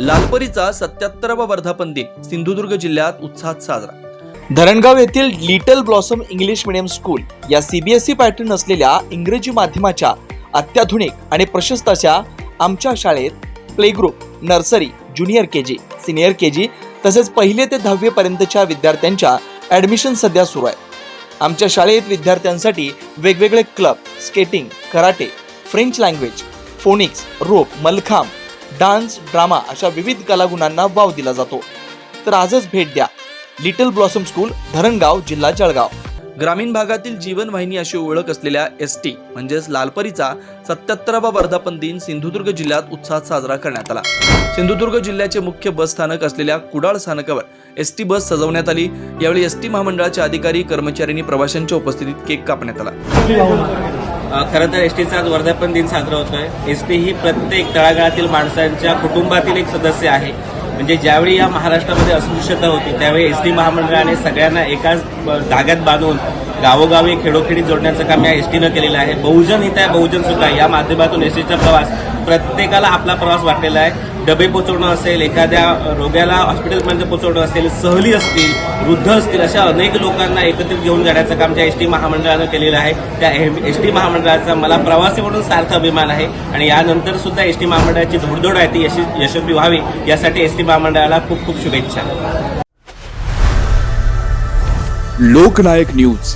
लालपरीचा सत्याहत्तरावा वर्धापन दिन सिंधुदुर्ग जिल्ह्यात उत्साहात साजरा. धरणगाव येथील little blossom English medium school या सीबीएसई पॅटर्न असलेल्या इंग्रजी माध्यमाच्या अत्याधुनिक आणि प्रशस्त अशा आमच्या शाळेत play group nursery junior K G senior K G तसेच पहिले ते दहावी पर्यंतच्या विद्यार्थ्यांच्या ॲडमिशन सध्या सुरू आहे. आमच्या शाळेत विद्यार्थ्यांसाठी वेगवेगळे club skating karate French language phonics rope mallakhamb dance drama अशा विविध कलागुणांना वाव दिला जातो. तर आजच भेट द्या. लिटल ब्लॉसम स्कूल धरणगाव जिल्हा जळगाव. ग्रामीण भागातील जीवनवाहिनी अशी ओळख असलेल्या एस टी म्हणजेच लालपरीचा सत्याहत्तरावा वर्धापन दिन सिंधुदुर्ग जिल्ह्यात उत्साहात साजरा करण्यात आला. सिंधुदुर्ग जिल्ह्याचे मुख्य बस स्थानक असलेल्या कुडाळ स्थानकावर एस टी बस सजवण्यात आली. यावेळी एस टी महामंडळाचे अधिकारी कर्मचाऱ्यांनी प्रवाशांच्या उपस्थितीत केक कापण्यात आला. खरं तर एस टीचा आज वर्धापन दिन साजरा होतोय. एस टी ही प्रत्येक तळागाळातील माणसांच्या कुटुंबातील एक सदस्य आहे. म्हणजे ज्यावेळी या महाराष्ट्रामध्ये अस्पृश्यता होती त्यावेळी एस टी महामंडळाने सगळ्यांना एकाच धाग्यात बांधून गावोगावी खेडोखेडी जोडण्याचं काम या एस टीनं केलेलं आहे. बहुजन हित आहे बहुजन सुख आहे. या माध्यमातून एस टीचा प्रवास प्रत्येकाला आपला प्रवास वाटलेला आहे. डबे पोचवणं असेल एखाद्या रोग्याला हॉस्पिटलमध्ये पोचवणं असेल सहली असतील वृद्ध असतील अशा अनेक लोकांना एकत्रित घेऊन जाण्याचं काम त्या एस टी महामंडळानं केलेलं आहे त्या एस टी महामंडळाचा मला प्रवासी म्हणून सार्थ अभिमान आहे. आणि यानंतर सुद्धा एस टी महामंडळाची धोडधोड आहे ती यशस्वी व्हावी यासाठी एस टी महामंडळाला खूप खूप शुभेच्छा. लोकनायक न्यूज.